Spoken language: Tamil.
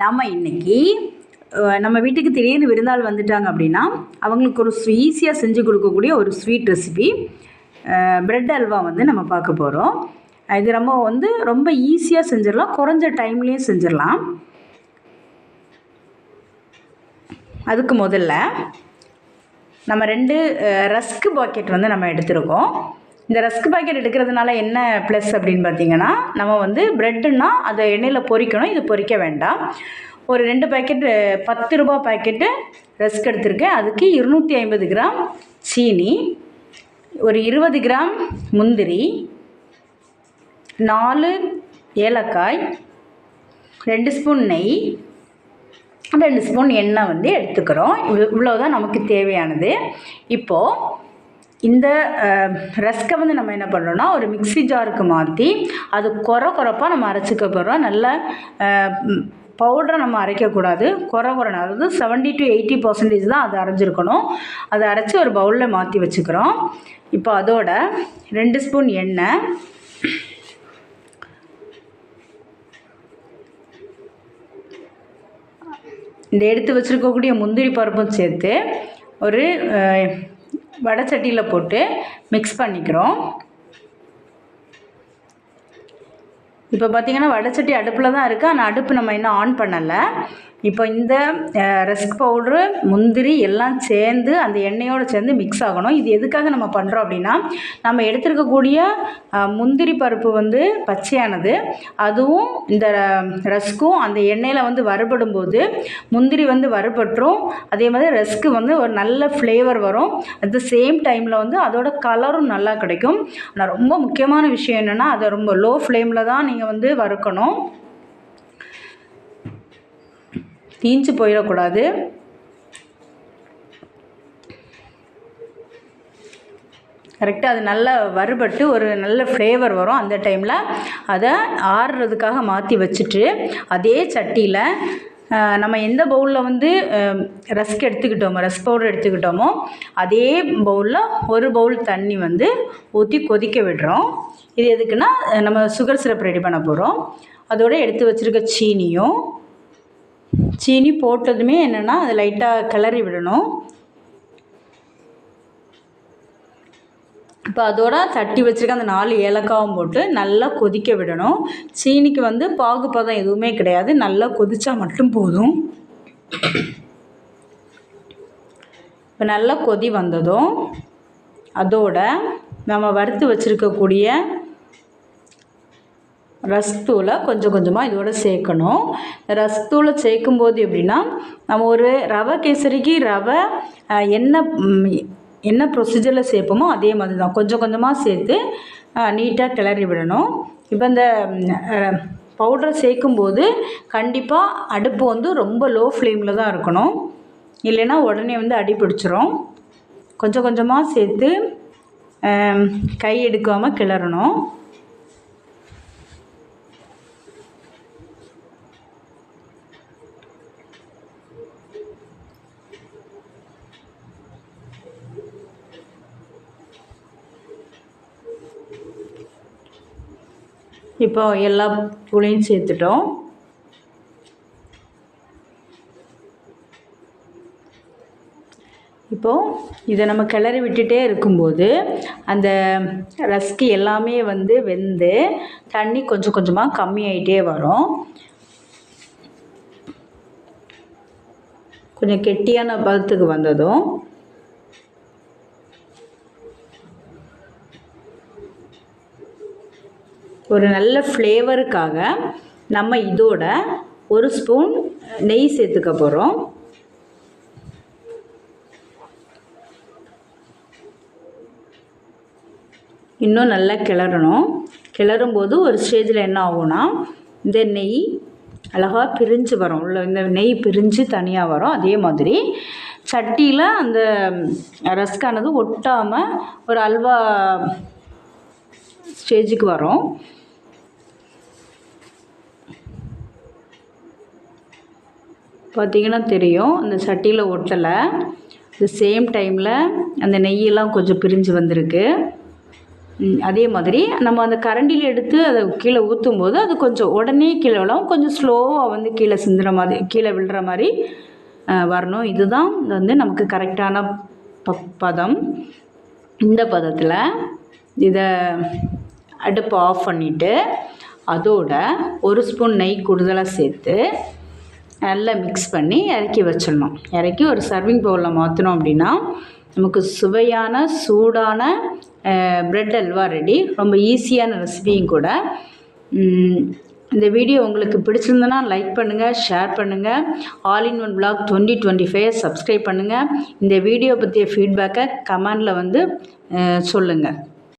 நாம் இன்னைக்கு நம்ம வீட்டுக்கு திடீர்னு விருந்தாள் வந்துட்டாங்க அப்படின்னா அவங்களுக்கு ஒரு ஈஸியாக செஞ்சு கொடுக்கக்கூடிய ஒரு ஸ்வீட் ரெசிபி பிரெட் அல்வா வந்து நம்ம பார்க்க போகிறோம் இது நம்ம வந்து ரொம்ப ஈஸியாக செஞ்சிடலாம் குறைஞ்ச டைம்லேயும் செஞ்சிடலாம். அதுக்கு முதல்ல நம்ம ரெண்டு ரஸ்க் பாக்கெட் வந்து நம்ம எடுத்திருக்கோம். இந்த ரஸ்க் பாக்கெட் எடுக்கிறதுனால என்ன ப்ளஸ் அப்படின்னு பார்த்தீங்கன்னா நம்ம வந்து ப்ரெட்டுன்னா அதை எண்ணெயில் பொரிக்கணும் இது பொரிக்க வேண்டாம். ஒரு ரெண்டு பாக்கெட்டு பத்து ரூபா பாக்கெட்டு ரஸ்க் எடுத்திருக்கேன். அதுக்கு இருநூற்றி ஐம்பது கிராம் சீனி ஒரு இருபது கிராம் முந்திரி நாலு ஏலக்காய் ரெண்டு ஸ்பூன் நெய் ரெண்டு ஸ்பூன் எண்ணெய் வந்து எடுத்துக்கிறோம். இவ்வளோ இவ்வளோதான் நமக்கு தேவையானது. இப்போது இந்த ரஸ்கை வந்து நம்ம என்ன பண்ணுறோம்னா ஒரு மிக்ஸி ஜாருக்கு மாற்றி அது குறை குறைப்பாக நம்ம அரைச்சிக்க போகிறோம் நல்ல பவுடரை நம்ம அரைக்கக்கூடாது. குறை குறைன அதாவது செவன்டி டு எயிட்டி பர்சன்டேஜ் தான் அது அரைஞ்சிருக்கணும். அதை அரைச்சி ஒரு பவுலில் மாற்றி வச்சுக்கிறோம். இப்போ அதோட ரெண்டு ஸ்பூன் எண்ணெய். இந்த எடுத்து வச்சுருக்கக்கூடிய முந்திரி பருப்பும் சேர்த்து ஒரு வடை வடைச்சட்டியில் போட்டு மிக்ஸ் பண்ணிக்கிறோம். இப்போ பார்த்தீங்கன்னா வடைச்சட்டி அடுப்பில் தான் இருக்குது ஆனால் அடுப்பு நம்ம இன்னும் ஆன் பண்ணலை. இப்போ இந்த ரஸ்க் பவுட்ரு முந்திரி எல்லாம் சேர்ந்து அந்த எண்ணெயோடு சேர்ந்து மிக்ஸ் ஆகணும். இது எதுக்காக நம்ம பண்ணுறோம் அப்படின்னா நம்ம எடுத்துருக்கக்கூடிய முந்திரி பருப்பு வந்து பச்சையானது. அதுவும் இந்த ரஸ்க்கும் அந்த எண்ணெயில் வந்து வறுபடும் போது முந்திரி வந்து வறுபட்டுரும். அதே மாதிரி ரஸ்க்கு வந்து ஒரு நல்ல ஃப்ளேவர் வரும். அட் த சேம் டைமில் வந்து அதோட கலரும் நல்லா கிடைக்கும். ஆனால் ரொம்ப முக்கியமான விஷயம் என்னென்னா அதை ரொம்ப லோ ஃப்ளேமில் தான் நீங்கள் வந்து வறுக்கணும். தீஞ்சு போயிடக்கூடாது. கரெக்டாக அது நல்லா வறுபட்டு ஒரு நல்ல ஃப்ளேவர் வரும் அந்த டைமில் அதை ஆறுறதுக்காக மாற்றி வச்சுட்டு அதே சட்டியில் நம்ம எந்த பவுலில் வந்து ரஸ்க் எடுத்துக்கிட்டோமோ ரஸ்க் பவுடர் எடுத்துக்கிட்டோமோ அதே பவுலில் ஒரு பவுல் தண்ணி வந்து ஊற்றி கொதிக்க விடுறோம். இது எதுக்குன்னா நம்ம சுகர் சிரப் ரெடி பண்ண போகிறோம் அதோட எடுத்து வச்சுருக்க சீனியும் சீனி போட்டதுமே என்னென்னா அது லைட்டாக கிளறி விடணும். இப்போ அதோட தட்டி வச்சுருக்க அந்த நாலு ஏலக்காவும் போட்டு நல்லா கொதிக்க விடணும். சீனிக்கு வந்து பாகுபதம் எதுவுமே கிடையாது. நல்லா கொதித்தா மட்டும் போதும். இப்போ நல்லா கொதி வந்ததும் அதோட நம்ம வறுத்து வச்சுருக்கக்கூடிய ரஸ்தூளை கொஞ்சம் கொஞ்சமாக இதோட சேர்க்கணும். ரஸ்தூளை சேர்க்கும்போது எப்படின்னா நம்ம ஒரு ரவை கேசரிக்கு ரவை என்ன என்ன ப்ரொசீஜரில் சேர்ப்போமோ அதே மாதிரி தான் கொஞ்சம் கொஞ்சமாக சேர்த்து நீட்டாக கிளறி விடணும். இப்போ இந்த பவுடரை சேர்க்கும்போது கண்டிப்பாக அடுப்பு வந்து ரொம்ப லோ ஃப்ளேமில் தான் இருக்கணும். இல்லைன்னா உடனே வந்து அடி பிடிச்சிரும். கொஞ்சம் கொஞ்சமாக சேர்த்து கை எடுக்காமல் கிளறணும். இப்போ எல்லா புளியும் சேர்த்துட்டோம். இப்போது இதை நம்ம கிளறி விட்டுட்டே இருக்கும்போது அந்த ரஸ்க்கு எல்லாமே வந்து வெந்து தண்ணி கொஞ்சம் கொஞ்சமாக கம்மியாயிட்டே வரும். கொஞ்சம் கெட்டியான பதத்துக்கு வந்ததும் ஒரு நல்ல ஃப்ளேவருக்காக நம்ம இதோட ஒரு ஸ்பூன் நெய் சேர்த்துக்க போகிறோம் இன்னும் நல்லா கிளறணும். கிளறும்போது ஒரு ஸ்டேஜில் என்ன ஆகும்னா இந்த நெய் அழகாக பிரிஞ்சு வரும். உள்ள இந்த நெய் பிரிஞ்சு தனியாக வரும். அதே மாதிரி சட்டியில் அந்த ரஸ்கானது ஒட்டாமல் ஒரு அல்வா ஸ்டேஜுக்கு வரும். பார்த்தீங்கன்னா தெரியும். அந்த சட்டியில் ஒட்டலை. த சேம் டைமில் அந்த நெய்யெல்லாம் கொஞ்சம் பிரிஞ்சு வந்திருக்கு. அதே மாதிரி நம்ம அந்த கரண்டியில் எடுத்து அதை கீழே ஊற்றும் போது அது கொஞ்சம் உடனே கீழே விழும் கொஞ்சம் ஸ்லோவாக வந்து கீழே சிந்துற மாதிரி கீழே விழுற மாதிரி வரணும். இதுதான் வந்து நமக்கு கரெக்டான ப பதம். இந்த பதத்தில் இதை அடுப்பை ஆஃப் பண்ணிவிட்டு அதோட ஒரு ஸ்பூன் நெய் கூடுதலாக சேர்த்து நல்லா மிக்ஸ் பண்ணி இறக்கி வச்சிடணும். இறக்கி ஒரு சர்விங் பவுலில் மாற்றினோம் அப்படின்னா நமக்கு சுவையான சூடான ப்ரெட் அல்வா ரெடி ரொம்ப ஈஸியான ரெசிபியும் கூட. இந்த வீடியோ உங்களுக்கு பிடிச்சிருந்தனா லைக் பண்ணுங்கள் ஷேர் பண்ணுங்கள் all in one block twenty twenty five subscribe பண்ணுங்கள் இந்த வீடியோ பற்றிய ஃபீட்பேக்கை கமெண்டில் வந்து சொல்லுங்கள்